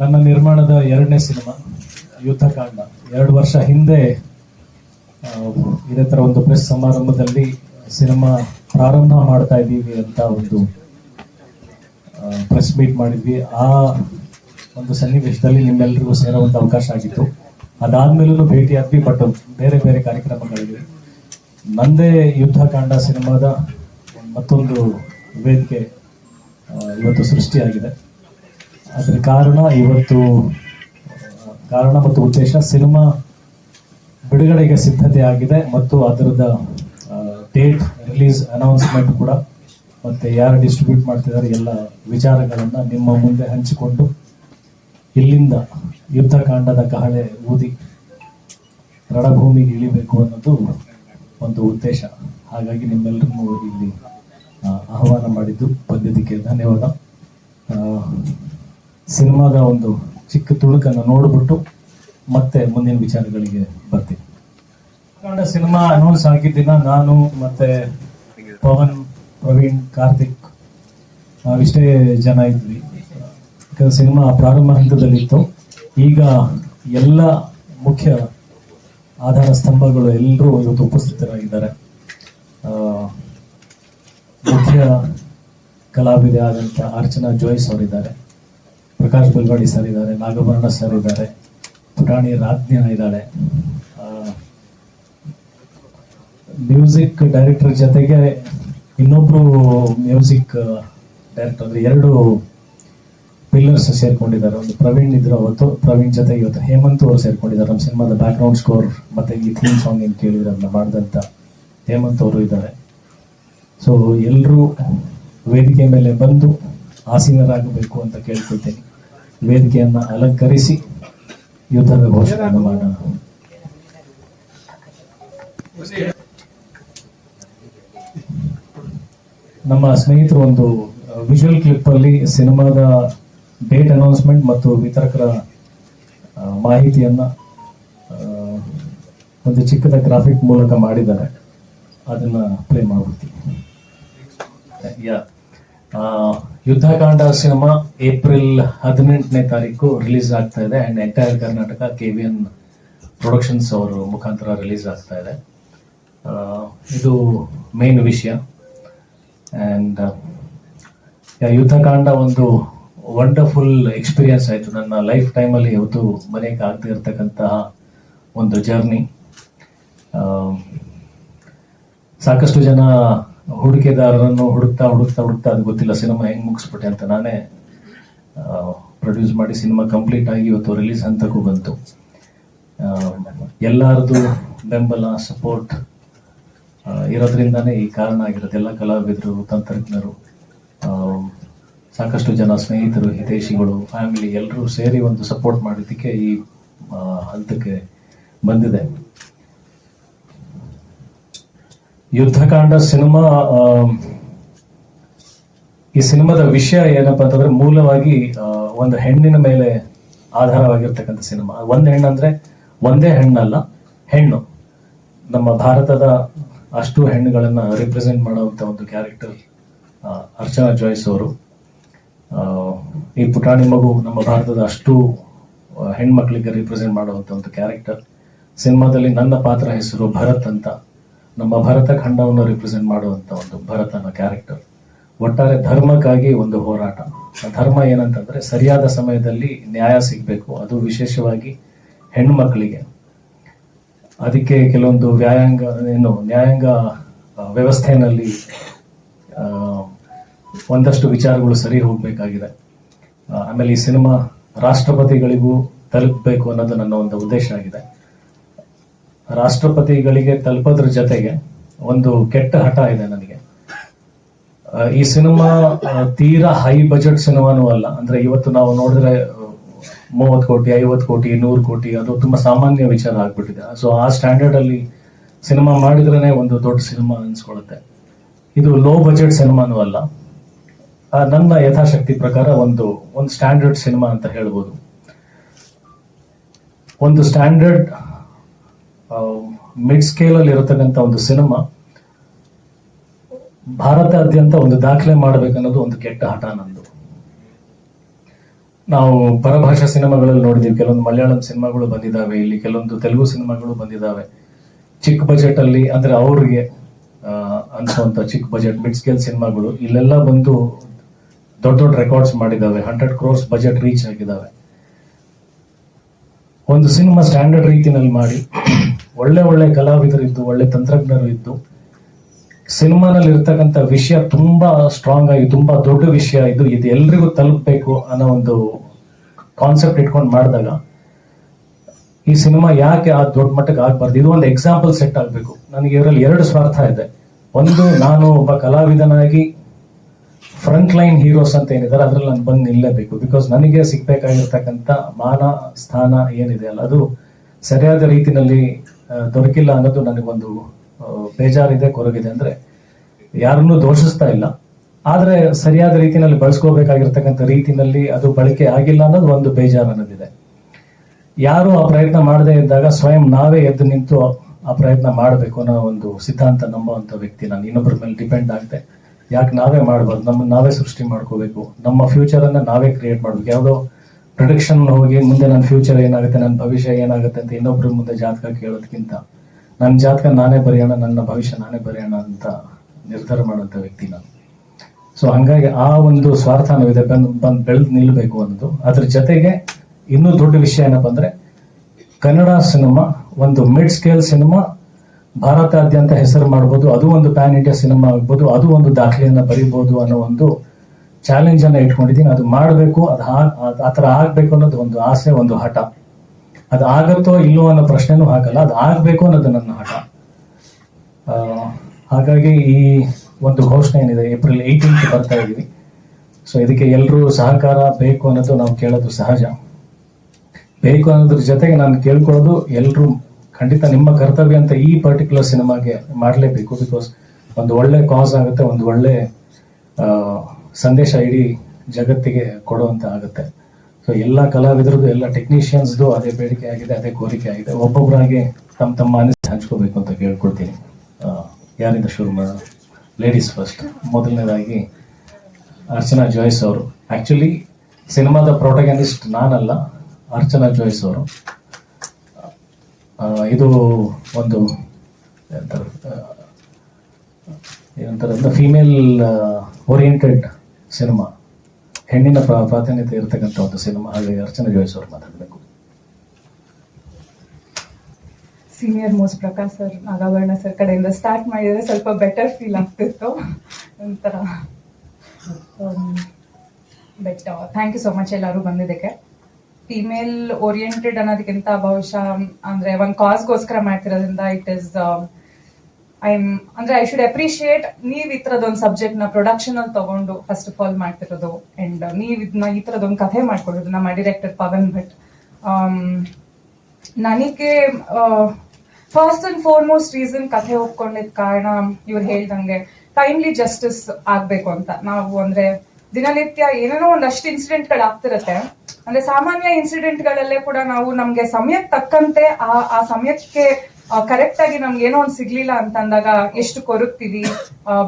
ನನ್ನ ನಿರ್ಮಾಣದ ಎರಡನೇ ಸಿನಿಮಾ ಯುದ್ಧಕಾಂಡ ಎರಡು ವರ್ಷ ಹಿಂದೆ ಇದೇ ಥರ ಒಂದು ಪ್ರೆಸ್ ಸಮಾರಂಭದಲ್ಲಿ ಸಿನಿಮಾ ಪ್ರಾರಂಭ ಮಾಡ್ತಾ ಇದ್ದೀವಿ ಅಂತ ಒಂದು ಪ್ರೆಸ್ ಮೀಟ್ ಮಾಡಿದ್ವಿ. ಆ ಒಂದು ಸನ್ನಿವೇಶದಲ್ಲಿ ನಿಮ್ಮೆಲ್ಲರಿಗೂ ಸೇರುವಂಥ ಅವಕಾಶ ಆಗಿತ್ತು. ಅದಾದ್ಮೇಲೂ ಭೇಟಿ ಆದ್ವಿ, ಬಟ್ ಬೇರೆ ಬೇರೆ ಕಾರ್ಯಕ್ರಮಗಳಿವೆ. ನಂದೇ ಯುದ್ಧಕಾಂಡ ಸಿನಿಮಾದ ಮತ್ತೊಂದು ವೇದಿಕೆ ಇವತ್ತು ಸೃಷ್ಟಿಯಾಗಿದೆ. ಅದರ ಕಾರಣ ಇವತ್ತು, ಕಾರಣ ಮತ್ತು ಉದ್ದೇಶ ಸಿನಿಮಾ ಬಿಡುಗಡೆಗೆ ಸಿದ್ಧತೆ ಆಗಿದೆ ಮತ್ತು ಅದರದ ಡೇಟ್ ರಿಲೀಸ್ ಅನೌನ್ಸ್ಮೆಂಟ್ ಕೂಡ ಮತ್ತೆ ಯಾರು ಡಿಸ್ಟ್ರಿಬ್ಯೂಟ್ ಮಾಡ್ತಿದ್ದಾರೆ ಎಲ್ಲ ವಿಚಾರಗಳನ್ನು ನಿಮ್ಮ ಮುಂದೆ ಹಂಚಿಕೊಂಡು ಇಲ್ಲಿಂದ ಯುದ್ಧಕಾಂಡದ ಕಹಳೆ ಊದಿ ರಣಭೂಮಿಗೆ ಇಳಿಬೇಕು ಅನ್ನೋದು ಒಂದು ಉದ್ದೇಶ. ಹಾಗಾಗಿ ನಿಮ್ಮೆಲ್ಲರೂ ಇಲ್ಲಿ ಆಹ್ವಾನ ಮಾಡಿದ್ದು ಬಂದಿದ್ದಕ್ಕೆ ಧನ್ಯವಾದ. ಸಿನಿಮಾದ ಒಂದು ಚಿಕ್ಕ ತುಣುಕನ್ನು ನೋಡ್ಬಿಟ್ಟು ಮತ್ತೆ ಮುಂದಿನ ವಿಚಾರಗಳಿಗೆ ಬರ್ತೀನಿ. ಕನ್ನಡ ಸಿನಿಮಾ ಅನೌನ್ಸ್ ಆಗಿದ್ದಿನ ನಾನು ಮತ್ತೆ ಪವನ್, ಪ್ರವೀಣ್, ಕಾರ್ತಿಕ್ ನಾವಿಷ್ಟೇ ಜನ ಇದ್ವಿ. ಯಾಕಂದ್ರೆ ಸಿನಿಮಾ ಪ್ರಾರಂಭ ಹಂತದಲ್ಲಿತ್ತು. ಈಗ ಎಲ್ಲ ಮುಖ್ಯ ಆಧಾರ ಸ್ತಂಭಗಳು ಎಲ್ಲರೂ ಇವತ್ತು ಉಪಸ್ಥಿತರಾಗಿದ್ದಾರೆ. ಮುಖ್ಯ ಕಲಾವಿದೆ ಆದಂಥ ಅರ್ಚನಾ ಜೋಯ್ಸ್ ಅವರಿದ್ದಾರೆ. ಪ್ರಕಾಶ್ ಬಲ್ವಾಡಿ ಸರ್ ಇದ್ದಾರೆ ನಾಗಭರಣ ಸರ್ ಇದ್ದಾರೆ ಪುಟಾಣಿ ರಾಜ್ಞ ಇದ್ದಾಳೆ. ಮ್ಯೂಸಿಕ್ ಡೈರೆಕ್ಟರ್ ಜೊತೆಗೆ ಇನ್ನೊಬ್ರು ಮ್ಯೂಸಿಕ್ ಡೈರೆಕ್ಟರ್ ಅಂದ್ರೆ ಎರಡು ಪಿಲ್ಲರ್ಸ್ ಸೇರ್ಕೊಂಡಿದ್ದಾರೆ. ಒಂದು ಪ್ರವೀಣ್ ಇದ್ರು ಅವತ್ತು, ಪ್ರವೀಣ್ ಜೊತೆ ಇವತ್ತು ಹೇಮಂತ್ ಅವರು ಸೇರ್ಕೊಂಡಿದ್ದಾರೆ. ನಮ್ಮ ಸಿನಿಮಾದ ಬ್ಯಾಕ್ ಗ್ರೌಂಡ್ ಸ್ಕೋರ್ ಮತ್ತೆ ಈ ಥೀಮ್ ಸಾಂಗ್ ಏನು ಅದನ್ನ ಮಾಡಿದಂತ ಹೇಮಂತ್ ಅವರು ಇದ್ದಾರೆ. ಸೊ ಎಲ್ಲರೂ ವೇದಿಕೆ ಮೇಲೆ ಬಂದು ಆಸೀನರಾಗಬೇಕು ಅಂತ ಕೇಳ್ಕೊಳ್ತೇನೆ. ವೇದಿಕೆಯನ್ನ ಅಲಂಕರಿಸಿ ಯುದ್ಧದ ಘೋಷಣೆಯನ್ನು ಮಾಡೋಣ. ನಮ್ಮ ಸ್ನೇಹಿತರು ಒಂದು ವಿಜುವಲ್ ಕ್ಲಿಪ್ ಅಲ್ಲಿ ಸಿನಿಮಾದ ಡೇಟ್ ಅನೌನ್ಸ್ಮೆಂಟ್ ಮತ್ತು ವಿತರಕರ ಮಾಹಿತಿಯನ್ನ ಒಂದು ಚಿಕ್ಕದ ಗ್ರಾಫಿಕ್ ಮೂಲಕ ಮಾಡಿದ್ದಾರೆ. ಅದನ್ನ ಪ್ಲೇ ಮಾಡ್ಬಿಡ್ತೀನಿ. ಯಾ ಯುದ್ಧಕಾಂಡ ಸಿನಿಮಾ ಏಪ್ರಿಲ್ ಹದಿನೆಂಟನೇ ತಾರೀಕು ರಿಲೀಸ್ ಆಗ್ತಾ ಇದೆ and entire Karnataka K V N productions ಅವರು ಮುಖಾಂತರ ರಿಲೀಸ್ ಆಗ್ತಾ ಇದೆ. ಇದು ಮೇನ್ ವಿಷಯ. ಅಂಡ್ ಯುದ್ಧಕಾಂಡ ಒಂದು ವಂಡರ್ಫುಲ್ ಎಕ್ಸ್ಪೀರಿಯನ್ಸ್ ಆಯಿತು. ನನ್ನ ಲೈಫ್ ಟೈಮಲ್ಲಿ ಯಾವುದು ಮನೆಗೆ ಆಗದೇ ಇರತಕ್ಕಂತಹ ಒಂದು ಜರ್ನಿ ಸಾಕಷ್ಟು ಜನ ಹೂಡಿಕೆದಾರರನ್ನು ಹುಡುಕ್ತಾ ಹುಡುಕ್ತಾ ಹುಡುಕ್ತಾ ಅದು ಗೊತ್ತಿಲ್ಲ, ಸಿನಿಮಾ ಹೆಂಗ್ ಮುಗಿಸ್ಬಿಟ್ಟೆ ಅಂತ ನಾನೇ ಪ್ರೊಡ್ಯೂಸ್ ಮಾಡಿ ಸಿನಿಮಾ ಕಂಪ್ಲೀಟ್ ಆಗಿ ಇವತ್ತು ರಿಲೀಸ್ ಹಂತಕ್ಕೂ ಬಂತು. ಎಲ್ಲಾರದು ಬೆಂಬಲ ಸಪೋರ್ಟ್ ಇರೋದ್ರಿಂದಾನೇ ಈ ಕಾರಣ ಆಗಿರುತ್ತೆ ಎಲ್ಲ ಕಲಾವಿದರು, ತಂತ್ರಜ್ಞರು ಸಾಕಷ್ಟು ಜನ ಸ್ನೇಹಿತರು, ಹಿತೈಷಿಗಳು ಫ್ಯಾಮಿಲಿ ಎಲ್ಲರೂ ಸೇರಿ ಒಂದು ಸಪೋರ್ಟ್ ಮಾಡಿದ್ದಕ್ಕೆ ಈ ಹಂತಕ್ಕೆ ಬಂದಿದೆ. ಯುದ್ಧಕಾಂಡ ಸಿನಿಮಾ ಈ ಸಿನಿಮಾದ ವಿಷಯ ಏನಪ್ಪಾ ಅಂತಂದ್ರೆ ಮೂಲವಾಗಿ ಒಂದು ಹೆಣ್ಣಿನ ಮೇಲೆ ಆಧಾರವಾಗಿರ್ತಕ್ಕಂಥ ಸಿನಿಮಾ. ಒಂದ್ ಹೆಣ್ಣಂದ್ರೆ ಒಂದೇ ಹೆಣ್ಣಲ್ಲ, ಹೆಣ್ಣು. ನಮ್ಮ ಭಾರತದ ಅಷ್ಟು ಹೆಣ್ಣುಗಳನ್ನ ರಿಪ್ರೆಸೆಂಟ್ ಮಾಡುವಂತ ಒಂದು ಕ್ಯಾರೆಕ್ಟರ್ ಅರ್ಚನಾ ಜಾಯ್ಸ್ ಅವರು. ಈ ಪುಟಾಣಿ ಮಗು ನಮ್ಮ ಭಾರತದ ಅಷ್ಟು ಹೆಣ್ಮಕ್ಳಿಗೆ ರಿಪ್ರೆಸೆಂಟ್ ಮಾಡುವಂತ ಒಂದು ಕ್ಯಾರೆಕ್ಟರ್ ಸಿನಿಮಾದಲ್ಲಿ ನನ್ನ ಪಾತ್ರ ಹೆಸರು ಭರತ್ ಅಂತ. ನಮ್ಮ ಭರತ ಖಂಡವನ್ನು ರಿಪ್ರೆಸೆಂಟ್ ಮಾಡುವಂತ ಒಂದು ಭರತನ ಕ್ಯಾರೆಕ್ಟರ್ ಒಟ್ಟಾರೆ ಧರ್ಮಕ್ಕಾಗಿ ಒಂದು ಹೋರಾಟ. ಧರ್ಮ ಏನಂತಂದ್ರೆ ಸರಿಯಾದ ಸಮಯದಲ್ಲಿ ನ್ಯಾಯ ಸಿಗಬೇಕು. ಅದು ವಿಶೇಷವಾಗಿ ಹೆಣ್ಮಕ್ಳಿಗೆ. ಅದಕ್ಕೆ ಕೆಲವೊಂದು ವ್ಯಾಯಾಂಗ, ಏನು, ನ್ಯಾಯಾಂಗ ವ್ಯವಸ್ಥೆಯಲ್ಲಿ ಒಂದಷ್ಟು ವಿಚಾರಗಳು ಸರಿ ಹೋಗಬೇಕಾಗಿದೆ. ಆಮೇಲೆ ಈ ಸಿನಿಮಾ ರಾಷ್ಟ್ರಪತಿಗಳಿಗೂ ತಲುಪಬೇಕು ಅನ್ನೋದು ನನ್ನ ಒಂದು ಉದ್ದೇಶ ಆಗಿದೆ. ರಾಷ್ಟ್ರಪತಿಗಳಿಗೆ ತಲುಪೋದ್ರ ಜೊತೆಗೆ ಒಂದು ಕೆಟ್ಟ ಹಠ ಇದೆ ನನಗೆ. ಈ ಸಿನಿಮಾ ತೀರಾ ಹೈ ಬಜೆಟ್ ಸಿನಿಮಾನೂ ಅಲ್ಲ. ಅಂದ್ರೆ ಇವತ್ತು ನಾವು ನೋಡಿದ್ರೆ ಮೂವತ್ತು ಕೋಟಿ, ಐವತ್ತು ಕೋಟಿ, ನೂರು ಕೋಟಿ, ಅದು ತುಂಬಾ ಸಾಮಾನ್ಯ ವಿಚಾರ ಆಗ್ಬಿಟ್ಟಿದೆ. ಸೊ ಆ ಸ್ಟ್ಯಾಂಡರ್ಡ್ ಅಲ್ಲಿ ಸಿನಿಮಾ ಮಾಡಿದ್ರೇನೆ ಒಂದು ದೊಡ್ಡ ಸಿನಿಮಾ ಅನ್ಸ್ಕೊಳ್ಳುತ್ತೆ ಇದು ಲೋ ಬಜೆಟ್ ಸಿನಿಮಾನೂ ಅಲ್ಲ. ನನ್ನ ಯಥಾಶಕ್ತಿ ಪ್ರಕಾರ ಒಂದು ಒಂದು ಸ್ಟ್ಯಾಂಡರ್ಡ್ ಸಿನಿಮಾ ಅಂತ ಹೇಳ್ಬೋದು. ಒಂದು ಸ್ಟ್ಯಾಂಡರ್ಡ್ ಮಿಡ್ ಸ್ಕೇಲ್ ಅಲ್ಲಿ ಇರತಕ್ಕಂತ ಒಂದು ಸಿನಿಮಾ ಭಾರತಾದ್ಯಂತ ಒಂದು ದಾಖಲೆ ಮಾಡಬೇಕನ್ನೋದು ಒಂದು ಕೆಟ್ಟ ಹಠ ನಂದು ನಾವು ಪರಭಾಷಾ ಸಿನಿಮಾಗಳಲ್ಲಿ ನೋಡಿದೀವಿ, ಕೆಲವೊಂದು ಮಲಯಾಳಂ ಸಿನಿಮಾಗಳು ಬಂದಿದ್ದಾವೆ ಇಲ್ಲಿ ಕೆಲವೊಂದು ತೆಲುಗು ಸಿನಿಮಾಗಳು ಬಂದಿದ್ದಾವೆ ಚಿಕ್ಕ ಬಜೆಟ್ ಅಲ್ಲಿ ಅಂದ್ರೆ ಅವ್ರಿಗೆ ಅನ್ಸುವಂತ ಚಿಕ್ಕ ಬಜೆಟ್ ಮಿಡ್ ಸ್ಕೇಲ್ ಸಿನಿಮಾಗಳು ಇಲ್ಲೆಲ್ಲ ಬಂದು ದೊಡ್ಡ ದೊಡ್ಡ ರೆಕಾರ್ಡ್ಸ್ ಮಾಡಿದ್ದಾವೆ ಹಂಡ್ರೆಡ್ ಕ್ರೋರ್ಸ್ ಬಜೆಟ್ ರೀಚ್ ಆಗಿದ್ದಾವೆ ಒಂದು ಸಿನಿಮಾ ಸ್ಟ್ಯಾಂಡರ್ಡ್ ರೀತಿನಲ್ಲಿ ಮಾಡಿ ಒಳ್ಳೆ ಒಳ್ಳೆ ಕಲಾವಿದರಿದ್ದು ಒಳ್ಳೆ ತಂತ್ರಜ್ಞರು ಇದ್ದು ಸಿನಿಮಾನಲ್ಲಿ ಇರ್ತಕ್ಕಂಥ ವಿಷಯ ತುಂಬಾ ಸ್ಟ್ರಾಂಗ್ ಆಗಿ ತುಂಬಾ ದೊಡ್ಡ ವಿಷಯ ಇದು. ಇದು ಎಲ್ರಿಗೂ ತಲುಪಬೇಕು ಅನ್ನೋ ಒಂದು ಕಾನ್ಸೆಪ್ಟ್ ಇಟ್ಕೊಂಡು ಮಾಡಿದಾಗ ಈ ಸಿನಿಮಾ ಯಾಕೆ ಆ ದೊಡ್ಡ ಮಟ್ಟಕ್ಕೆ ಆಗ್ಬಾರ್ದು? ಇದು ಒಂದು ಎಕ್ಸಾಂಪಲ್ ಸೆಟ್ ಆಗಬೇಕು. ನನಗೆ ಇದರಲ್ಲಿ ಎರಡು ಸ್ವಾರ್ಥ ಇದೆ. ಒಂದು ನಾನು ಒಬ್ಬ ಕಲಾವಿದನಾಗಿ ಫ್ರಂಟ್ ಲೈನ್ ಹೀರೋಸ್ ಅಂತ ಏನಿದ್ದಾರೆ ಅದ್ರಲ್ಲಿ ನಾನು ಬಂದು ನಿಲ್ಲಬೇಕು. ಬಿಕಾಸ್ ನನಗೆ ಸಿಗ್ಬೇಕಾಗಿರ್ತಕ್ಕಂಥ ಮಾನ ಸ್ಥಾನ ಏನಿದೆ ಅಲ್ಲ ಅದು ಸರಿಯಾದ ರೀತಿನಲ್ಲಿ ಆ, ದೊರಕಿಲ್ಲ ಅನ್ನೋದು ನನಗೊಂದು ಬೇಜಾರಿದೆ, ಕೊರಗಿದೆ. ಅಂದ್ರೆ ಯಾರನ್ನೂ ದೋಷಿಸ್ತಾ ಇಲ್ಲ. ಆದ್ರೆ ಸರಿಯಾದ ರೀತಿಯಲ್ಲಿ ಬಳಸ್ಕೋಬೇಕಾಗಿರ್ತಕ್ಕಂಥ ರೀತಿನಲ್ಲಿ ಅದು ಬಳಕೆ ಆಗಿಲ್ಲ ಅನ್ನೋದು ಒಂದು ಬೇಜಾರು ಅನ್ನೋದಿದೆ ಯಾರು ಆ ಪ್ರಯತ್ನ ಮಾಡದೇ ಇದ್ದಾಗ ಸ್ವಯಂ ನಾವೇ ಎದ್ದು ನಿಂತು ಆ ಪ್ರಯತ್ನ ಮಾಡಬೇಕು ಅನ್ನೋ ಒಂದು ಸಿದ್ಧಾಂತ ನಂಬುವಂತ ವ್ಯಕ್ತಿ ನಾನು. ಇನ್ನೊಬ್ಬರ ಮೇಲೆ ಡಿಪೆಂಡ್ ಆಗದೆ. ಯಾಕೆ ನಾವೇ ಮಾಡಬಾರ್ದು? ನಮ್ಮ ನಾವೇ ಸೃಷ್ಟಿ ಮಾಡ್ಕೋಬೇಕು. ನಮ್ಮ ಫ್ಯೂಚರ್ ಅನ್ನ ನಾವೇ ಕ್ರಿಯೇಟ್ ಮಾಡಬೇಕು. ಯಾವುದೋ ಪ್ರೊಡಿಕ್ಷನ್ ಹೋಗಿ ಮುಂದೆ ನನ್ನ ಫ್ಯೂಚರ್ ಏನಾಗುತ್ತೆ, ನನ್ನ ಭವಿಷ್ಯ ಏನಾಗುತ್ತೆ ಅಂತ ಇನ್ನೊಬ್ರ ಮುಂದೆ ಜಾತಕ ಕೇಳೋದಕ್ಕಿಂತ ನನ್ನ ಜಾತಕ ನಾನೇ ಬರೆಯೋಣ, ನನ್ನ ಭವಿಷ್ಯ ನಾನೇ ಬರೆಯೋಣ ಅಂತ ನಿರ್ಧಾರ ಮಾಡುವಂತ ವ್ಯಕ್ತಿ ನಾನು. ಸೊ ಹಂಗಾಗಿ ಆ ಒಂದು ಸ್ವಾರ್ಥ ಇದೆ. ಬಂದು ಬಂದು ಬೆಳೆದು ನಿಲ್ಲಬೇಕು ಅನ್ನೋದು. ಅದ್ರ ಜೊತೆಗೆ ಇನ್ನೂ ದೊಡ್ಡ ವಿಷಯ ಏನಪ್ಪ ಅಂದ್ರೆ ಕನ್ನಡ ಸಿನಿಮಾ, ಒಂದು ಮಿಡ್ ಸ್ಕೇಲ್ ಸಿನಿಮಾ, ಭಾರತಾದ್ಯಂತ ಹೆಸರು ಮಾಡ್ಬೋದು, ಅದು ಒಂದು ಪ್ಯಾನ್ ಇಂಡಿಯಾ ಸಿನಿಮಾ ಆಗ್ಬೋದು, ಅದು ಒಂದು ದಾಖಲೆಯನ್ನ ಬರಿಬೋದು ಅನ್ನೋ ಒಂದು ಚಾಲೆಂಜ್ ಅನ್ನ ಇಟ್ಕೊಂಡಿದ್ದೀನಿ, ಅದು ಮಾಡಬೇಕು, ಅದು ಆ ಥರ ಆಗ್ಬೇಕು ಅನ್ನೋದು ಒಂದು ಆಸೆ, ಒಂದು ಹಠ. ಅದು ಆಗತ್ತೋ ಇಲ್ಲೋ ಅನ್ನೋ ಪ್ರಶ್ನೆನೂ ಹಾಕಲ್ಲ, ಅದು ಆಗ್ಬೇಕು ಅನ್ನೋದು ನನ್ನ ಹಠ. ಹಾಗಾಗಿ ಈ ಒಂದು ಘೋಷಣೆ ಏನಿದೆ, ಏಪ್ರಿಲ್ ಏಯ್ಟೀನ್ತ್ ಬರ್ತಾ ಇದೀವಿ. ಸೊ ಇದಕ್ಕೆ ಎಲ್ಲರೂ ಸಹಕಾರ ಬೇಕು ಅನ್ನೋದು ನಾವು ಕೇಳೋದು ಸಹಜ. ಬೇಕು ಅನ್ನೋದ್ರ ಜೊತೆಗೆ ನಾನು ಕೇಳ್ಕೊಳ್ಳೋದು ಎಲ್ಲರೂ ಖಂಡಿತ ನಿಮ್ಮ ಕರ್ತವ್ಯ ಅಂತ ಈ ಪರ್ಟಿಕ್ಯುಲರ್ ಸಿನಿಮಾಗೆ ಮಾಡಲೇಬೇಕು ಬಿಕಾಸ್ ಒಂದು ಒಳ್ಳೆ ಕಾಸ್ ಆಗುತ್ತೆ, ಒಂದು ಒಳ್ಳೆ ಸಂದೇಶ ಇಡೀ ಜಗತ್ತಿಗೆ ಕೊಡುವಂತ ಆಗುತ್ತೆ. ಸೊ ಎಲ್ಲ ಕಲಾವಿದರದ್ದು, ಎಲ್ಲ ಟೆಕ್ನಿಷಿಯನ್ಸ್ದು ಅದೇ ಬೇಡಿಕೆ ಆಗಿದೆ, ಅದೇ ಕೋರಿಕೆ ಆಗಿದೆ. ಒಬ್ಬೊಬ್ಬರಾಗಿ ತಮ್ಮ ತಮ್ಮ ಅನಿಸಿಕೆ ಹಂಚ್ಕೋಬೇಕು ಅಂತ ಕೇಳ್ಕೊಳ್ತೀನಿ. ಯಾರಿಂದ ಶುರು ಮಾಡೋಣ ಲೇಡೀಸ್ ಫಸ್ಟ್ ಮೊದಲನೇದಾಗಿ, ಅರ್ಚನಾ ಜಾಯ್ಸ್ ಅವರು. ಆಕ್ಚುಲಿ ಸಿನಿಮಾದ ಪ್ರೊಟಗನಿಸ್ಟ್ ನಾನಲ್ಲ, ಅರ್ಚನಾ ಜಾಯ್ಸ್ ಅವರು. ಇದು ಒಂದು ಏನಂತಾರೆ ಫಿಮೇಲ್ ಓರಿಯೆಂಟೆಡ್ ಸಿನಿಮಾ. ಹೆಣ್ಣಿನ ಪ್ರಾ- ಪ್ರಾಧಾನ್ಯತೆ ಇರತಕ್ಕಂಥ ಒಂದು ಸಿನಿಮಾ ಹಾಗಾಗಿ ಅರ್ಚನಾ ಜೋಯಿಸ್ ಅವರು ಮಾತಾಡಬೇಕು. Senior most Prakash sir Nagabharana sir ಕಡೆಯಿಂದ ಸ್ಟಾರ್ಟ್ ಮಾಡಿದರೆ ಸ್ವಲ್ಪ ಬೆಟರ್ ಫೀಲ್ ಆಗ್ತಿತ್ತು. ಒಂಥರ but thank you so much ಎಲ್ಲರೂ ಬಂದಿದ್ದಕ್ಕೆ. ಫಿಮೇಲ್ ಓರಿಯೆಂಟೆಡ್ ಅನ್ನೋದಕ್ಕಿಂತ ಬಹುಶಃ, ಅಂದ್ರೆ ಒಂದು ಕಾಸ್ಗೋಸ್ಕರ ಮಾಡ್ತಿರೋದ್ರಿಂದ ಇಟ್ ಇಸ್ ಐ ಅಂದ್ರೆ ಐ ಶುಡ್ ಅಪ್ರಿಶಿಯೇಟ್ ನೀವ್ ಈ ತರದೊಂದು ಸಬ್ಜೆಕ್ಟ್ನ ಪ್ರೊಡಕ್ಷನ್ ಅಲ್ಲಿ ತಗೊಂಡು ಫಸ್ಟ್ ಆಫ್ ಆಲ್ ಮಾಡ್ತಿರೋದು ಅಂಡ್ ನೀವ್ ಇದನ್ನ ಈ ತರದೊಂದು ಕಥೆ ಮಾಡ್ಕೊಡೋದು ನಮ್ಮ ಡೈರೆಕ್ಟರ್ ಪವನ್ ಭಟ್. ನನಗೆ ಫಸ್ಟ್ ಅಂಡ್ ಫಾರ್ಮೋಸ್ಟ್ ರೀಸನ್ ಕಥೆ ಒಪ್ಕೊಂಡಿದ್ ಕಾರಣ ಇವ್ರು ಹೇಳ್ದಂಗೆ ಟೈಮ್ಲಿ ಜಸ್ಟಿಸ್ ಆಗ್ಬೇಕು ಅಂತ. ನಾವು ಅಂದ್ರೆ ದಿನನಿತ್ಯ ಏನೇನೋ ಒಂದಷ್ಟು ಇನ್ಸಿಡೆಂಟ್ಗಳು ಆಗ್ತಿರತ್ತೆ ಅಂದ್ರೆ ಸಾಮಾನ್ಯ ಇನ್ಸಿಡೆಂಟ್ ಗಳಲ್ಲೇ ಕೂಡ ನಾವು ನಮ್ಗೆ ಸಮಯಕ್ಕೆ ತಕ್ಕಂತೆ ಆ ಆ ಸಮಯಕ್ಕೆ ಕರೆಕ್ಟ್ ಆಗಿ ನಮ್ಗೆ ಏನೋ ಒಂದ್ ಸಿಗ್ಲಿಲ್ಲ ಅಂತಂದಾಗ ಎಷ್ಟು ಕೊರಗ್ತೀವಿ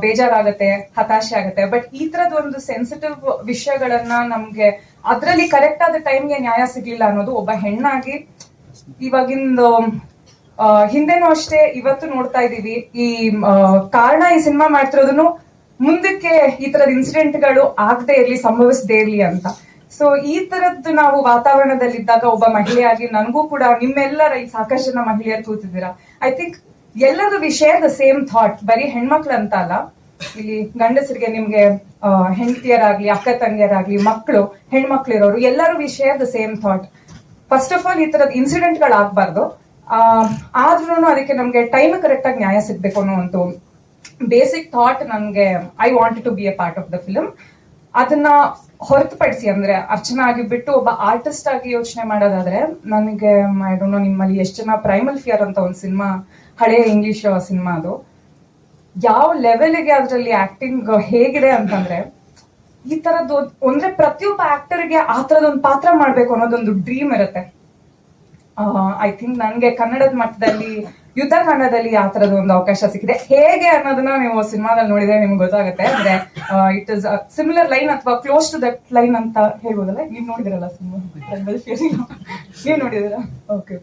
ಬೇಜಾರಾಗತ್ತೆ, ಹತಾಶೆ ಆಗತ್ತೆ. ಬಟ್ ಈ ತರದ ಒಂದು ಸೆನ್ಸಿಟಿವ್ ವಿಷಯಗಳನ್ನ ನಮ್ಗೆ ಅದ್ರಲ್ಲಿ ಕರೆಕ್ಟ್ ಆದ ಟೈಮ್ಗೆ ನ್ಯಾಯ ಸಿಗ್ಲಿಲ್ಲ ಅನ್ನೋದು ಒಬ್ಬ ಹೆಣ್ಣಾಗಿ ಇವಾಗಿಂದು ಹಿಂದೆನೂ ಅಷ್ಟೇ ಇವತ್ತು ನೋಡ್ತಾ ಇದೀವಿ ಈ ಕಾರಣ ಈ ಸಿನಿಮಾ ಮಾಡ್ತಿರೋದನ್ನು ಮುಂದಕ್ಕೆ ಈ ತರದ ಇನ್ಸಿಡೆಂಟ್ಗಳು ಆಗದೆ ಇರ್ಲಿ, ಸಂಭವಿಸದೇ ಇರ್ಲಿ ಅಂತ. ಸೊ ಈ ತರದ್ದು ನಾವು ವಾತಾವರಣದಲ್ಲಿದ್ದಾಗ ಒಬ್ಬ ಮಹಿಳೆಯಾಗಿ ನನಗೂ ಕೂಡ ನಿಮ್ಮೆಲ್ಲರ ಈ ಸಾಕಷ್ಟು ಜನ ಮಹಿಳೆಯರು ಕೂತಿದ್ದೀರಾ? ಐ ಥಿಂಕ್ ಎಲ್ಲರೂ we share the same thought ಬರೀ ಹೆಣ್ಮಕ್ಳು ಅಂತ ಅಲ್ಲ ಇಲ್ಲಿ ಗಂಡಸರಿಗೆ ನಿಮ್ಗೆ ಹೆಂಡತಿಯರಾಗ್ಲಿ, ಅಕ್ಕ ತಂಗಿಯರಾಗ್ಲಿ ಮಕ್ಕಳು ಹೆಣ್ಮಕ್ಳು ಇರೋರು ಎಲ್ಲರೂ we share the same thought first of all ಈ ತರದ ಇನ್ಸಿಡೆಂಟ್ಗಳು ಆಗ್ಬಾರ್ದು ಆದ್ರೂ ಅದಕ್ಕೆ ನಮ್ಗೆ ಟೈಮ್ ಕರೆಕ್ಟ್ ಆಗಿ ನ್ಯಾಯ ಸಿಗ್ಬೇಕು ಅನ್ನೋ ಒಂದು ಬೇಸಿಕ್ ಥಾಟ್ ನನ್ಗೆ I want to be a part of the film ಅದನ್ನ ಹೊರತುಪಡಿಸಿ, ಅಂದ್ರೆ ಅರ್ಚನಾ ಆಗಿಬಿಟ್ಟು ಒಬ್ಬ ಆರ್ಟಿಸ್ಟ್ ಆಗಿ ಯೋಚನೆ ಮಾಡೋದಾದ್ರೆ, ನನಗೆ ಐ ನೋ ನಿಮ್ಮಲ್ಲಿ ಎಷ್ಟು ಜನ ಪ್ರೈಮಲ್ ಫಿಯರ್ ಅಂತ ಒಂದು ಸಿನಿಮಾ ಹಳೆಯ ಇಂಗ್ಲಿಷ್ ಸಿನಿಮಾ ಅದು. ಯಾವ ಲೆವೆಲ್ಗೆ ಅದರಲ್ಲಿ ಆಕ್ಟಿಂಗ್ ಹೇಗಿದೆ ಅಂತಂದ್ರೆ, ಈ ತರದ್ದು ಅಂದ್ರೆ ಪ್ರತಿಯೊಬ್ಬ ಆಕ್ಟರ್ಗೆ ಆ ತರದೊಂದು ಪಾತ್ರ ಮಾಡ್ಬೇಕು ಅನ್ನೋದೊಂದು ಡ್ರೀಮ್ ಇರುತ್ತೆ. ಐ ಥಿಂಕ್ ನನಗೆ ಕನ್ನಡದ ಮಟ್ಟದಲ್ಲಿ ಯುದ್ಧ ಕಾಂಡದಲ್ಲಿ ಆ ತರದ ಒಂದು ಅವಕಾಶ ಸಿಕ್ಕಿದೆ. ಹೇಗೆ ಅನ್ನೋದನ್ನ ನೀವು ಸಿನಿಮಾದಲ್ಲಿ ನೋಡಿದ್ರೆ ನಿಮ್ಗೆ ಗೊತ್ತಾಗುತ್ತೆ. ಅಂದ್ರೆ ಇಟ್ ಇಸ್ ಸಿಮಿಲರ್ ಲೈನ್ ಅಥವಾ ಕ್ಲೋಸ್ ಟು ದಟ್ ಲೈನ್ ಅಂತ ಹೇಳ್ಬೋದಲ್ಲ? ನೀವ್ ನೋಡಿದಿರಲ್ಲ ಸಿನಿಮಾ? ನೀವ್ ನೋಡಿದಿರಾ? ಓಕೆ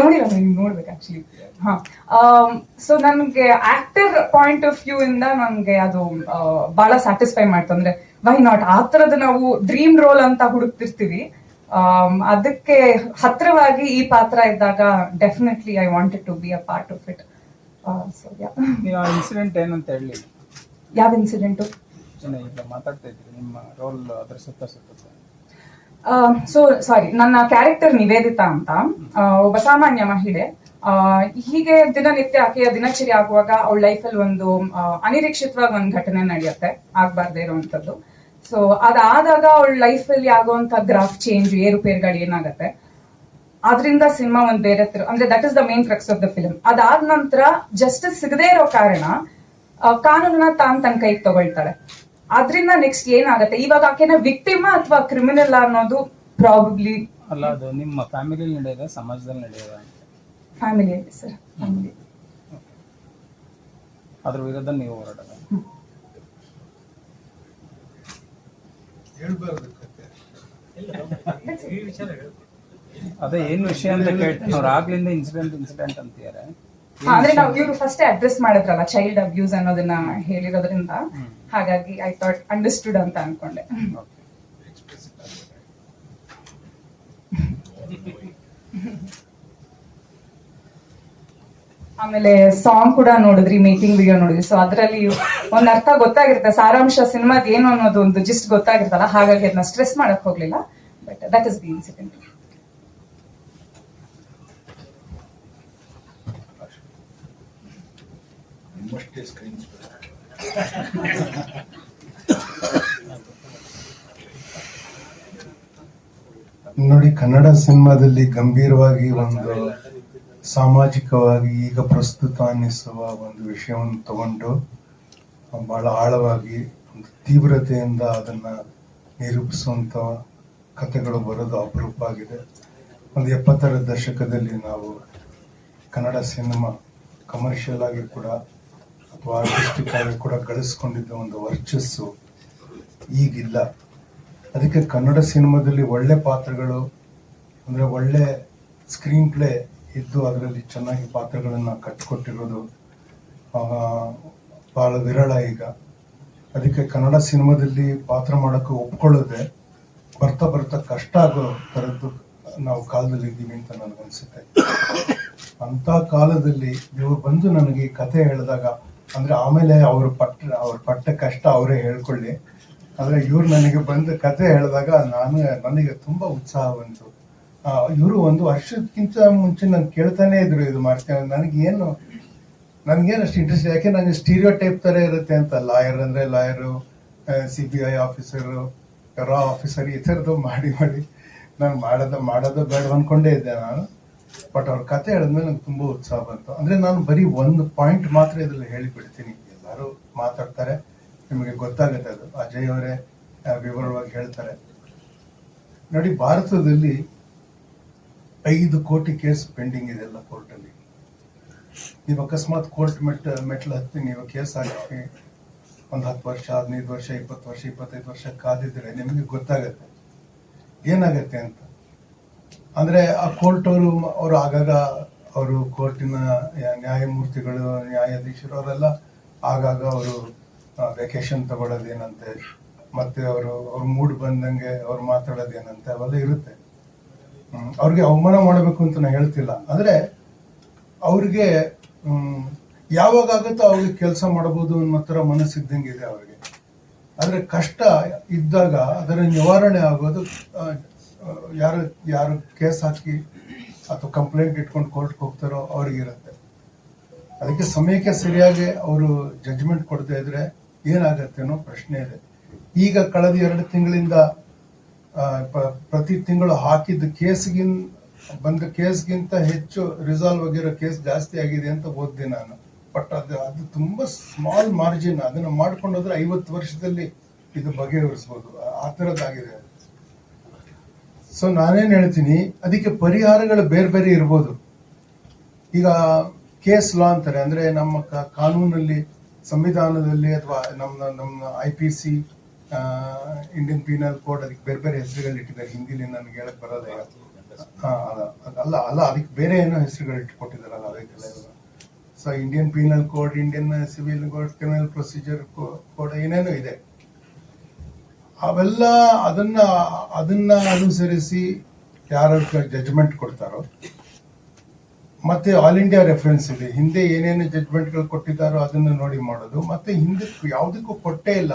ನೋಡಿಲ್ಲ ನೀವು ನೋಡ್ಬೇಕು ಆಕ್ಚುಲಿ ಹಾ. ಸೊ ನನ್ಗೆ ಆಕ್ಟರ್ ಪಾಯಿಂಟ್ ಆಫ್ ವ್ಯೂ ಇಂದ ನನ್ಗೆ ಅದು ಬಹಳ ಸ್ಯಾಟಿಸ್ಫೈ ಮಾಡ್ತಂದ್ರೆ ವೈ ನಾಟ್ ಆ ತರದ ನಾವು ಡ್ರೀಮ್ ರೋಲ್ ಅಂತ ಹುಡುಕ್ತಿರ್ತೀವಿ. ಅದಕ್ಕೆ ಹತ್ರವಾಗಿ ಈ ಪಾತ್ರ ಇದ್ದಾಗ definitely I wanted to be a part of it so ನೀವು ಇನ್ಸಿಡೆಂಟ್ ಏನಂತ ಹೇಳಿ? ಯಾವ ಇನ್ಸಿಡೆಂಟು ಏನೋ ಈಗ ಮಾತಾಡ್ತಾ ಇದ್ರಿ ನಿಮ್ಮ ರೋಲ್ ಅದರ ಸುತ್ತ ಸುತ್ತ ಸೊ ಸಾರಿ ನನ್ನ ಕ್ಯಾರೆಕ್ಟರ್ ನಿವೇದಿತಾ ಅಂತ ಆ, ಒಬ್ಬ ಸಾಮಾನ್ಯ ಮಹಿಳೆ. ಆ, ಹೀಗೆ ದಿನನಿತ್ಯ ಆಕೆಯ ದಿನಚರಿ ಆಗುವಾಗ ಅವಳ ಲೈಫಲ್ಲಿ ಒಂದು ಆ, ಅನಿರೀಕ್ಷಿತವಾಗಿ ಒಂದು ಘಟನೆ ನಡೆಯುತ್ತೆ ಆಗ್ಬಾರ್ದೇ ಇರುವಂತದ್ದು ಸೊ ಅದಾದಾಗ ಅವಳ ಲೈಫ್ ಅಲ್ಲಿ ಆಗುವಂತ ಗ್ರಾಫ್ ಚೇಂಜ್ ಏರುಪೇರುಗಳು ಏನಾಗತ್ತೆ? ಅದರಿಂದ ಸಿನಿಮಾ ಒಂದ್ ಬೇರೆ ತರ ಅಂದ್ರೆ that is the main crux of the film ಅದಾದ ನಂತರ ಜಸ್ಟಿಸ್ ಸಿಗದೇ ಇರೋ ಕಾರಣ ಕಾನೂನನ್ನ ತಾನ್ ತನ್ನ ಕೈಗೆ ತಗೊಳ್ತಾಳೆ. ಅದರಿಂದ ನೆಕ್ಸ್ಟ್ ಏನಾಗುತ್ತೆ? ಇವಾಗ ಆಕೆನ ವಿಕ್ಟಿಮ್ ಅಥವಾ ಕ್ರಿಮಿನಲ್ ಅನ್ನೋದು ಪ್ರಾಬಬ್ಲಿ ಅಲ್ಲ ಅದು ನಿಮ್ಮ ಫ್ಯಾಮಿಲಿ ನಡೆಯದ? ಸಮಾಜದಲ್ಲಿ ನಡೆಯದ ಫ್ಯಾಮಿಲಿ ಸರ್ ಫ್ಯಾಮಿಲಿ ಅದ್ರ ವಿರುದ್ಧ ನೀವು ಹೋರಾಡೋದ? ಅದೇ ಏನ್ ವಿಷಯ ಅಂತ ಕೇಳ್ತೀನಿ. ಅವ್ರು ಆಗ್ಲಿಂದ ಇನ್ಸಿಡೆಂಟ್ ಇನ್ಸಿಡೆಂಟ್ ಅಂತಿದ್ದಾರೆ. ಅಂದ್ರೆ ನಾವು ಇವ್ರು ಫಸ್ಟ್ ಅಡ್ರೆಸ್ ಮಾಡಿದ್ರಲ್ಲ ಚೈಲ್ಡ್ ಅಬ್ಯೂಸ್ ಅನ್ನೋದನ್ನ ಹೇಳಿರೋದ್ರಿಂದ. ಹಾಗಾಗಿ ಐ ಥಾಟ್ ಅಂಡರ್ಸ್ಟುಡ್ ಅಂತ ಅನ್ಕೊಂಡೆ. ಆಮೇಲೆ ಸಾಂಗ್ ಕೂಡ ನೋಡಿದ್ರಿ ಮೇಕಿಂಗ್ ವಿಡಿಯೋ ನೋಡಿದ್ರಿ. ಸೊ ಅದರಲ್ಲಿ ಒಂದ್ ಅರ್ಥ ಗೊತ್ತಾಗಿರುತ್ತೆ. ಸಾರಾಂಶ ಸಿನಿಮಾದ ಏನು ಅನ್ನೋದು ಒಂದು ಜಿಸ್ಟ್ ಗೊತ್ತಾಗಿರ್ತಲ್ಲ ಹಾಗಾಗಿ ಅದನ್ನ ಸ್ಟ್ರೆಸ್ ಮಾಡಕ್ ಹೋಗ್ಲಿಲ್ಲ. But that is the incident ನೋಡಿ ಕನ್ನಡ ಸಿನಿಮಾದಲ್ಲಿ ಗಂಭೀರವಾಗಿ ಒಂದು ಸಾಮಾಜಿಕವಾಗಿ ಈಗ ಪ್ರಸ್ತುತ ಅನ್ನಿಸುವ ಒಂದು ವಿಷಯವನ್ನು ತಗೊಂಡು ಬಹಳ ಆಳವಾಗಿ ಒಂದು ತೀವ್ರತೆಯಿಂದ ಅದನ್ನ ನಿರೂಪಿಸುವಂತ ಕಥೆಗಳು ಬರೋದು ಅಪರೂಪ ಆಗಿದೆ. ಒಂದು ಎಪ್ಪತ್ತರ ದಶಕದಲ್ಲಿ ನಾವು ಕನ್ನಡ ಸಿನಿಮಾ ಕಮರ್ಷಿಯಲ್ ಆಗಿ ಕೂಡ ಅಥವಾ ಆರ್ಟಿಸ್ಟಿಕ್ ಆಗಿ ಕೂಡ ಗಳಿಸ್ಕೊಂಡಿದ್ದ ಒಂದು ವರ್ಚಸ್ಸು ಈಗಿಲ್ಲ. ಅದಕ್ಕೆ ಕನ್ನಡ ಸಿನಿಮಾದಲ್ಲಿ ಒಳ್ಳೆ ಪಾತ್ರಗಳು ಅಂದ್ರೆ ಒಳ್ಳೆ ಸ್ಕ್ರೀನ್ ಪ್ಲೇ ಇದ್ದು ಅದರಲ್ಲಿ ಚೆನ್ನಾಗಿ ಪಾತ್ರಗಳನ್ನು ಕಟ್ಟಿಕೊಟ್ಟಿರೋದು ಬಹಳ ವಿರಳ ಈಗ. ಅದಕ್ಕೆ ಕನ್ನಡ ಸಿನಿಮಾದಲ್ಲಿ ಪಾತ್ರ ಮಾಡೋಕ್ಕೆ ಒಪ್ಕೊಳ್ಳೋದೆ ಬರ್ತಾ ಬರ್ತಾ ಕಷ್ಟ ಆಗೋ ಥರದ್ದು ನಾವು ಕಾಲದಲ್ಲಿ ಇದ್ದೀವಿ ಅಂತ ನನಗನ್ಸುತ್ತೆ ಅಂತ ಕಾಲದಲ್ಲಿ ಇವರು ಬಂದು ನನಗೆ ಕಥೆ ಹೇಳಿದಾಗ, ಅಂದ್ರೆ ಆಮೇಲೆ ಅವರು ಪಟ್ಟ ಅವ್ರ ಪಟ್ಟ ಕಷ್ಟ ಅವರೇ ಹೇಳ್ಕೊಳ್ಳಿ. ಆದ್ರೆ ಇವ್ರು ನನಗೆ ಬಂದು ಕತೆ ಹೇಳಿದಾಗ ನಾನು, ನನಗೆ ತುಂಬಾ ಉತ್ಸಾಹ ಬಂತು ಇವರು ಒಂದು ವರ್ಷಕ್ಕಿಂತ ಮುಂಚೆ ನಾನು ಕೇಳ್ತಾನೆ ಇದ್ರು ಇದು ಮಾಡ್ತೇನೆ ನನಗೆ ಏನು ನನ್ಗೇನು ಅಷ್ಟು ಇಂಟ್ರೆಸ್ಟ್ ಯಾಕೆ ನನಗೆ ಸ್ಟೀರಿಯೋ ಟೈಪ್ ತರ ಇರುತ್ತೆ ಅಂತ ಲಾಯರ್ ಅಂದ್ರೆ lawyer C B I officer Ra officer ಈ ಥರದ್ದು ಮಾಡಿ ಮಾಡಿ. ನಾನು ಮಾಡೋದು ಮಾಡೋದು ಬೇಡ ಅನ್ಕೊಂಡೇ ಇದ್ದೆ ನಾನು. ಬಟ್ ಅವ್ರ ಕತೆ ಹೇಳಿದ್ಮೇಲೆ ನಂಗೆ ತುಂಬಾ ಉತ್ಸಾಹ ಬಂತು. ಅಂದ್ರೆ ನಾನು ಬರೀ ಒಂದು ಪಾಯಿಂಟ್ ಮಾತ್ರ ಇದ್ರಲ್ಲಿ ಹೇಳಿಬಿಡ್ತೀನಿ. ಎಲ್ಲರೂ ಮಾತಾಡ್ತಾರೆ. ನಿಮಗೆ ಗೊತ್ತಾಗುತ್ತೆ ಅದು. ಅಜಯ್ ಅವರೇ ವಿವರವಾಗಿ ಹೇಳ್ತಾರೆ. ನೋಡಿ, ಭಾರತದಲ್ಲಿ ಐದು ಕೋಟಿ ಕೇಸ್ ಪೆಂಡಿಂಗ್ ಇದೆ ಎಲ್ಲ ಕೋರ್ಟಲ್ಲಿ. ನೀವು ಅಕಸ್ಮಾತ್ ಕೋರ್ಟ್ ಮೆಟ್ ಮೆಟ್ಲು ಹತ್ತಿ ನೀವು ಕೇಸ್ ಹಾಕಿ ಒಂದು ಹತ್ತು ವರ್ಷ, ಹದಿನೈದು ವರ್ಷ, ಇಪ್ಪತ್ತು ವರ್ಷ, ಇಪ್ಪತ್ತೈದು ವರ್ಷ ಕಾದಿದ್ರೆ ನಿಮಗೆ ಗೊತ್ತಾಗತ್ತೆ. ಏನಾಗತ್ತೆ ಅಂತ? ಅಂದ್ರೆ ಆ ಕೋರ್ಟ್ ಅವರು ಅವರು ಆಗಾಗ ಅವರು ಕೋರ್ಟಿನ ನ್ಯಾಯಮೂರ್ತಿಗಳು, ನ್ಯಾಯಾಧೀಶರು ಅವರೆಲ್ಲ ಆಗಾಗ ಅವರು ವೆಕೇಶನ್ ತಗೊಳ್ಳೋದೇನಂತೆ, ಮತ್ತೆ ಅವರು, ಅವ್ರ ಮೂಡ್ ಬಂದಂಗೆ ಅವ್ರು ಮಾತಾಡೋದೇನಂತೆ ಅವೆಲ್ಲ ಇರುತ್ತೆ. ಅವ್ರಿಗೆ ಅವಮಾನ ಮಾಡಬೇಕು ಅಂತ ನಾನು ಹೇಳ್ತಿಲ್ಲ. ಆದರೆ ಅವ್ರಿಗೆ ಯಾವಾಗ ಆಗುತ್ತೋ ಅವ್ರಿಗೆ ಕೆಲಸ ಮಾಡಬಹುದು ಅನ್ನೋ ಥರ ಮನಸ್ಸಿದ್ದಂಗೆ ಇದೆ ಅವ್ರಿಗೆ. ಆದರೆ ಕಷ್ಟ ಇದ್ದಾಗ ಅದರ ನಿವಾರಣೆ ಆಗೋದು ಯಾರು ಯಾರು ಕೇಸ್ ಹಾಕಿ ಅಥವಾ ಕಂಪ್ಲೇಂಟ್ ಇಟ್ಕೊಂಡು ಕೋರ್ಟ್ಗೆ ಹೋಗ್ತಾರೋ ಅವ್ರಿಗಿರುತ್ತೆ. ಅದಕ್ಕೆ ಸಮಯಕ್ಕೆ ಸರಿಯಾಗಿ ಅವರು ಜಡ್ಜ್ಮೆಂಟ್ ಕೊಡದೇ ಇದ್ರೆ ಏನಾಗತ್ತೆ ಅನ್ನೋ ಪ್ರಶ್ನೆ ಇದೆ. ಈಗ ಕಳೆದ ಎರಡು ತಿಂಗಳಿಂದ ಪ್ರತಿ ತಿಂಗಳು ಹಾಕಿದ್ದ ಕೇಸ್ಗಿನ್, ಬಂದ ಕೇಸ್ಗಿಂತ ಹೆಚ್ಚು ರಿಸಾಲ್ವ್ ಆಗಿರೋ ಕೇಸ್ ಜಾಸ್ತಿ ಆಗಿದೆ ಅಂತ ಓದ್ದೆ ನಾನು. ಬಟ್ ಅದು ಅದು ತುಂಬಾ ಸ್ಮಾಲ್ ಮಾರ್ಜಿನ್ ಅದನ್ನ ಮಾಡ್ಕೊಂಡೋದ್ರೆ ಐವತ್ತು ವರ್ಷದಲ್ಲಿ ಇದು ಬಗೆಹರಿಸ್ಬೋದು. ಆ- ಥರದ್ದಾಗಿದೆ ಸೊ ನಾನೇನು ಹೇಳ್ತೀನಿ, ಅದಕ್ಕೆ ಪರಿಹಾರಗಳು ಬೇರೆ ಬೇರೆ ಇರ್ಬೋದು. ಈಗ ಕೇಸ್ ಲಾ ಅಂತಾರೆ, ಅಂದ್ರೆ ನಮ್ಮ ಕಾನೂನಲ್ಲಿ, ಸಂವಿಧಾನದಲ್ಲಿ ಅಥವಾ ನಮ್ಮ ನಮ್ಮ I P C Indian penal code ಅದಕ್ಕೆ ಬೇರೆ ಬೇರೆ ಹೆಸರುಗಳು ಇಟ್ಟಿದ್ದಾರೆ. ಹಿಂದಿಲಿ ನನಗೆ ಹೇಳಕ್. ಹಾ, ಅಲ್ಲ ಅಲ್ಲ ಅದಕ್ಕೆ ಬೇರೆ ಏನೋ ಹೆಸರುಗಳು ಇಟ್ಕೊಟ್ಟಿದಾರಲ್ಲ ಅದಕ್ಕೆಲ್ಲ so Indian penal code Indian civil code criminal procedure code ಏನೇನೋ ಇದೆ. ಅವೆಲ್ಲ ಅದನ್ನ ಅದನ್ನ ಅನುಸರಿಸಿ ಯಾರು ಜಜ್ಮೆಂಟ್ ಕೊಡ್ತಾರೋ ಮತ್ತೆ ಆಲ್ ಇಂಡಿಯಾ ರೆಫರೆನ್ಸ್ ಇದೆ. ಹಿಂದೆ ಏನೇನು ಜಜ್ಮೆಂಟ್ಗಳು ಕೊಟ್ಟಿದ್ದಾರೋ ಅದನ್ನ ನೋಡಿ ಮಾಡೋದು. ಮತ್ತೆ ಹಿಂದೆ ಯಾವುದಕ್ಕೂ ಕೊಟ್ಟೇ ಇಲ್ಲ.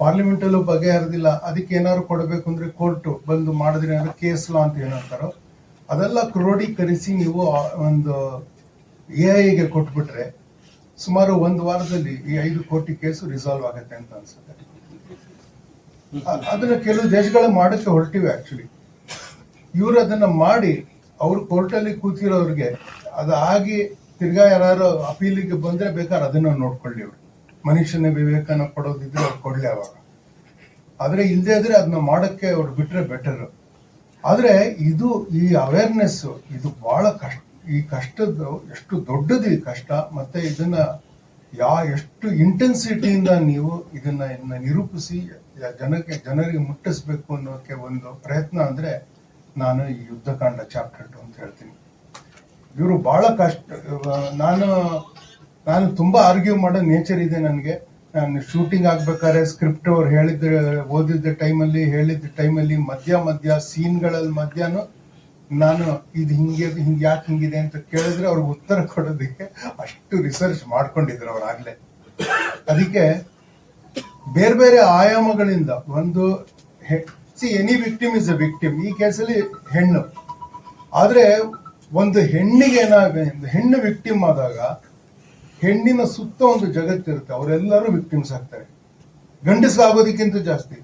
ಪಾರ್ಲಿಮೆಂಟ್ ಅಲ್ಲೂ ಬಗೆಹರಿದಿಲ್ಲ. ಅದಕ್ಕೆ ಏನಾದ್ರು ಕೊಡಬೇಕು ಅಂದ್ರೆ ಕೋರ್ಟ್ ಬಂದು ಮಾಡಿದ್ರೆ ಏನಾದ್ರು ಕೇಸ್ ಲಾ ಅಂತ ಏನಂತಾರೋ ಅದೆಲ್ಲ ಕ್ರೋಢೀಕರಿಸಿ ನೀವು ಒಂದು ಎ ಐಗೆ ಕೊಟ್ಬಿಟ್ರೆ ಸುಮಾರು ಒಂದು ವಾರದಲ್ಲಿ ಈ ಐದು ಕೋಟಿ ಕೇಸು ರಿಸಾಲ್ವ್ ಆಗುತ್ತೆ ಅಂತ ಅನ್ಸುತ್ತೆ. ಅದನ್ನ ಕೆಲವು ದೇಶಗಳು ಮಾಡಕ್ಕೆ ಹೊರಟಿವೆ ಆಕ್ಚುಲಿ. ಇವ್ರು ಅದನ್ನ ಮಾಡಿ ಅವ್ರು ಕೋರ್ಟಲ್ಲಿ ಕೂತಿರೋರಿಗೆ ಅದಾಗಿ ತಿರ್ಗಾ ಯಾರು ಅಪೀಲಿಗೆ ಬಂದ್ರೆ ಬೇಕಾದ್ರೆ ಅದನ್ನ ನೋಡ್ಕೊಳ್ಳಿ ಅವ್ರು ಮನುಷ್ಯನ ವಿವೇಕನ ಕೊಡೋದಿದ್ರೆ ಅವ್ರು ಕೊಡ್ಲಿ ಅವಾಗ. ಆದ್ರೆ ಇಲ್ಲದೆ ಇದ್ರೆ ಅದನ್ನ ಮಾಡಕ್ಕೆ ಅವ್ರು ಬಿಟ್ಟರೆ ಬೆಟರ್ ಆದ್ರೆ ಇದು ಈ ಅವೇರ್ನೆಸ್ ಇದು ಬಹಳ ಕಷ್ಟ, ಈ ಕಷ್ಟದ ಎಷ್ಟು ದೊಡ್ಡದು ಈ ಕಷ್ಟ, ಮತ್ತೆ ಇದನ್ನ ಯಾ ಎಷ್ಟು ಇಂಟೆನ್ಸಿಟಿಯಿಂದ ನೀವು ಇದನ್ನ ಇದನ್ನ ನಿರೂಪಿಸಿ ಜನಕ್ಕೆ, ಜನರಿಗೆ ಮುಟ್ಟಿಸ್ಬೇಕು ಅನ್ನೋಕೆ ಒಂದು ಪ್ರಯತ್ನ ಅಂದ್ರೆ ನಾನು ಈ ಯುದ್ಧಕಾಂಡ ಚಾಪ್ಟರ್ ಟು ಅಂತ ಹೇಳ್ತೀನಿ. ಇವರು ಬಹಳ ಕಷ್ಟ ನಾನು ನಾನು ತುಂಬಾ ಆರ್ಗ್ಯೂ ಮಾಡೋ ನೇಚರ್ ಇದೆ ನನಗೆ. ನಾನು ಶೂಟಿಂಗ್ ಆಗ್ಬೇಕಾದ್ರೆ ಸ್ಕ್ರಿಪ್ಟ್ ಅವ್ರು ಹೇಳಿದ್ದ, ಓದಿದ್ದ ಟೈಮಲ್ಲಿ ಹೇಳಿದ್ದ ಟೈಮಲ್ಲಿ ಮಧ್ಯ ಮಧ್ಯ ಸೀನ್ಗಳಲ್ಲಿ ಮಧ್ಯಾಹ್ನ ನಾನು ಇದು ಹಿಂಗೆ ಹಿಂಗೆ ಯಾಕೆ ಹಿಂಗಿದೆ ಅಂತ ಕೇಳಿದ್ರೆ ಅವ್ರಿಗೆ ಉತ್ತರ ಕೊಡೋದಕ್ಕೆ ಅಷ್ಟು ರಿಸರ್ಚ್ ಮಾಡ್ಕೊಂಡಿದ್ರು ಅವ್ರು ಆಗ್ಲೇ. ಅದಕ್ಕೆ ಬೇರೆ ಬೇರೆ ಆಯಾಮಗಳಿಂದ ಒಂದು see any victim is a victim ಈ ಕೇಸಲ್ಲಿ ಹೆಣ್ಣು. ಆದ್ರೆ ಒಂದು ಹೆಣ್ಣಿಗೆ ಏನಾಗ ಹೆಣ್ಣು ವಿಕ್ಟಿಮ್ ಆದಾಗ ಹೆಣ್ಣಿನ ಸುತ್ತ ಒಂದು ಜಗತ್ತಿರುತ್ತೆ ಅವರೆಲ್ಲರೂ ವಿಕ್ಟಿಮ್ಸ್ ಆಗ್ತಾರೆ. ಗಂಡಸಾಗೋದಕ್ಕಿಂತ ಜಾಸ್ತಿ.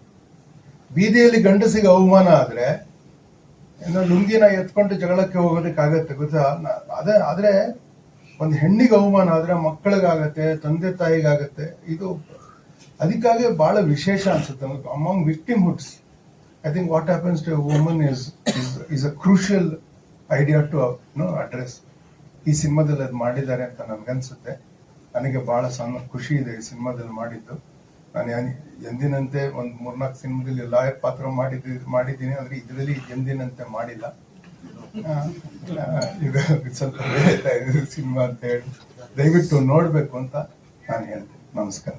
ಬೀದಿಯಲ್ಲಿ ಗಂಡಸಿಗೆ ಅವಮಾನ ಆದ್ರೆ ಲುಂಗಿನ ಎತ್ಕೊಂಡು ಜಗಳಕ್ಕೆ ಹೋಗೋದಕ್ಕಾಗತ್ತೆ ಗೊತ್ತಾ? ಅದೇ, ಆದ್ರೆ ಒಂದು ಹೆಣ್ಣಿಗೆ ಅವಮಾನ ಆದ್ರೆ ಮಕ್ಕಳಿಗಾಗತ್ತೆ, ತಂದೆ ತಾಯಿಗಾಗತ್ತೆ, ಇದು ಅದಕ್ಕಾಗಿ ಬಹಳ ವಿಶೇಷ ಅನ್ಸುತ್ತೆ. Among victimhoods I think what happens to woman is is a crucial idea to know address ಈ ಸಿನಿಮಾದಲ್ಲಿ ಅದು ಮಾಡಿದ್ದಾರೆ ಅಂತ ನನ್ಗನ್ಸುತ್ತೆ. ನನಗೆ ಬಹಳ ಸಣ್ಣ ಖುಷಿ ಇದೆ ಈ ಸಿನಿಮಾದಲ್ಲಿ ಮಾಡಿದ್ದು. ನಾನು ಎಂದಿನಂತೆ ಒಂದು ಮೂರ್ನಾಲ್ಕು ಸಿನಿಮಾದಲ್ಲಿ ಲಾಯರ್ ಪಾತ್ರ ಮಾಡಿದ್ದು, ಮಾಡಿದ್ದೀನಿ, ಆದ್ರೆ ಇದರಲ್ಲಿ ಎಂದಿನಂತೆ ಮಾಡಿಲ್ಲ. ಸ್ವಲ್ಪ ಸಿನಿಮಾ ಅಂತ ಹೇಳಿ. ದಯವಿಟ್ಟು ನೋಡ್ಬೇಕು ಅಂತ ನಾನು ಹೇಳ್ತೀನಿ. ನಮಸ್ಕಾರ.